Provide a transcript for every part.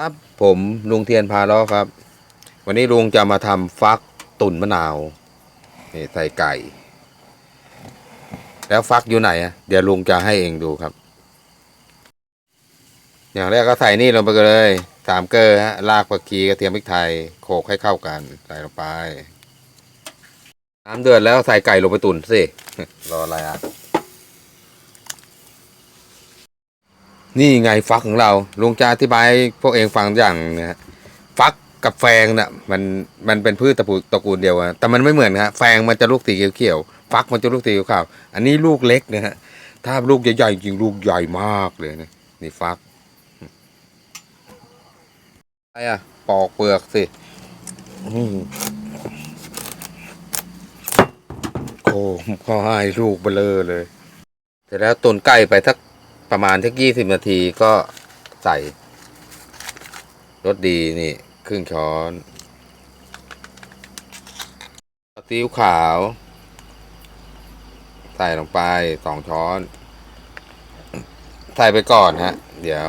ครับผมลุงเทียนพาล้อครับ วันนี้ลุงจะมาทำฟักตุ่นมะนาวนี่ใส่ไก่ แล้วฟักอยู่ไหนอะเดี๋ยวลุงจะให้เองดูครับ อย่างแรกก็ใส่นี่ลงไปเลยสามเกลือฮะรากผักชีกระเทียมพริกไทยโขลกให้เข้ากัน ใส่ลงไปน้ำเดือดแล้วใส่ไก่ลงไปตุ๋นสิรออะไรอะ นี่ไงฟักของเราลุงจะอธิบายให้พวกเองฟังอย่างนะฮะฟักกับแฟงน่ะมันมันเป็นพืชตระกูลตระกูลเดียวกันแต่มันไม่เหมือนฮะแฟงมันจะลูกสีเขียวๆฟักมันจะลูกสีขาวอันนี้ลูกเล็กนะฮะถ้าลูกใหญ่ๆจริงลูกใหญ่มากเลยนะนี่ฟักอะไรอะปอกเปลือกสิอืมโอ้ก็ให้ลูกเบลอเลยเสร็จแล้วตุนไก่ไปสัก ประมาณสักยี่สิบนาทีก็ใส่รสดีนี่ครึ่งช้อนซีอิ๊วขาว ใส่ลงไปสองช้อน ใส่ไปก่อนฮะ เดี๋ยว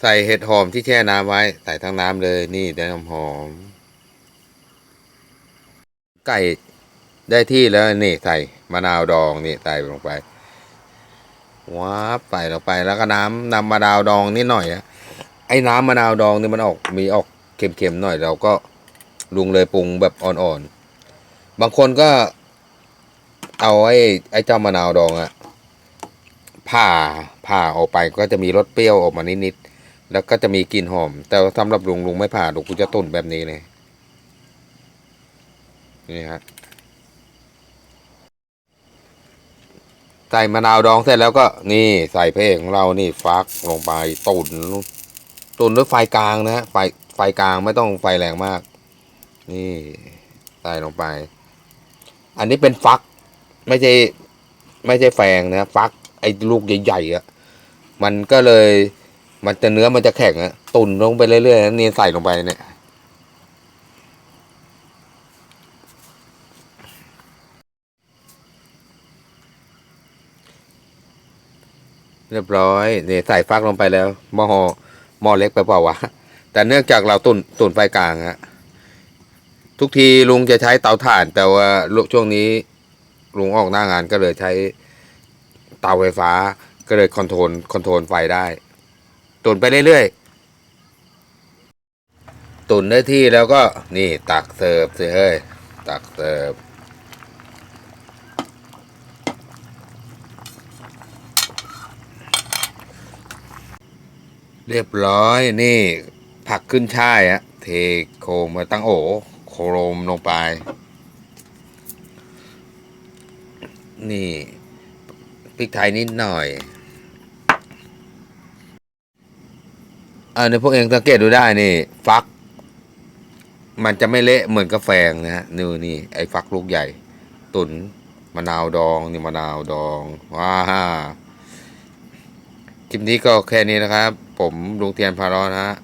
ใส่เห็ดหอมที่แช่น้ำไว้ ใส่ทั้งน้ำเลยนี่ได้หอมไก่ ได้ที่แล้วนี่ใส่มะนาวดองนี่ใส่ลงไปว้าบใส่ลงไปแล้วก็น้ำนำมะนาวดองนิดหน่อยอะไอ้น้ำมะนาวดองนี่มันออกมีออกเค็มๆหน่อยเราก็ลุงเลยปรุงแบบอ่อนๆ บางคนก็เอาไอ้ไอ้เจ้ามะนาวดองอะผ่าผ่าออกไปก็จะมีรสเปรี้ยวออกมานิดๆแล้วก็จะมีกลิ่นหอม แต่ว่าสำหรับลุงลุงไม่ผ่าลุงกูจะตุนแบบนี้เลยนี่ฮะ ใส่มะนาวดองเสร็จแล้วก็นี่ใส่เพลของเรานี่ฟักลงไปตุนตุนด้วยไฟกลางนะฮะไฟไฟกลางไม่ต้องไฟแรงมาก นี่ใส่ลงไป อันนี้เป็นฟัก ไม่ใช่ไม่ใช่แฟงนะฟัก ไอ้ลูกใหญ่ๆอะ่ะมันก็เลยมันจะเนื้อมันจะแข็งอะตุนลงไปเรื่อยๆนะนี่ใส่ลงไปเนี่ย เรียบร้อยเนี่ยใส่ฟักลงไปแล้วหม้อหม้อเล็กไปเปล่าวะแต่เนื่องจากเราตุนตุนไฟกลางฮะทุกทีลุงจะใช้เตาถ่าน แต่ว่าช่วงนี้ลุงออกหน้างานก็เลยใช้เตาไฟฟ้า ก็เลยคอนโทรลคอนโทรลไฟได้ ตุนไปเรื่อยๆตุนได้ที่แล้วก็นี่ตักเสิร์ฟสิเฮ้ยตักเสิร์ฟ เรียบร้อยนี่ ผักขึ้นช่ายอะเทโคมมาตั้งโอโครมลงไป นี่พริกไทยนิดหน่อยอันนี้พวกเองสังเกตดูได้นี่ ฟัก มันจะไม่เละเหมือนกาแฟนะฮะนี่นี่ไอ้ฟักลูกใหญ่ ตุนมะนาวดองนี่มะนาวดองว้าคลิปนี้ก็แค่นี้นะครับ ผมลุงเทียนพาร้อนะฮะ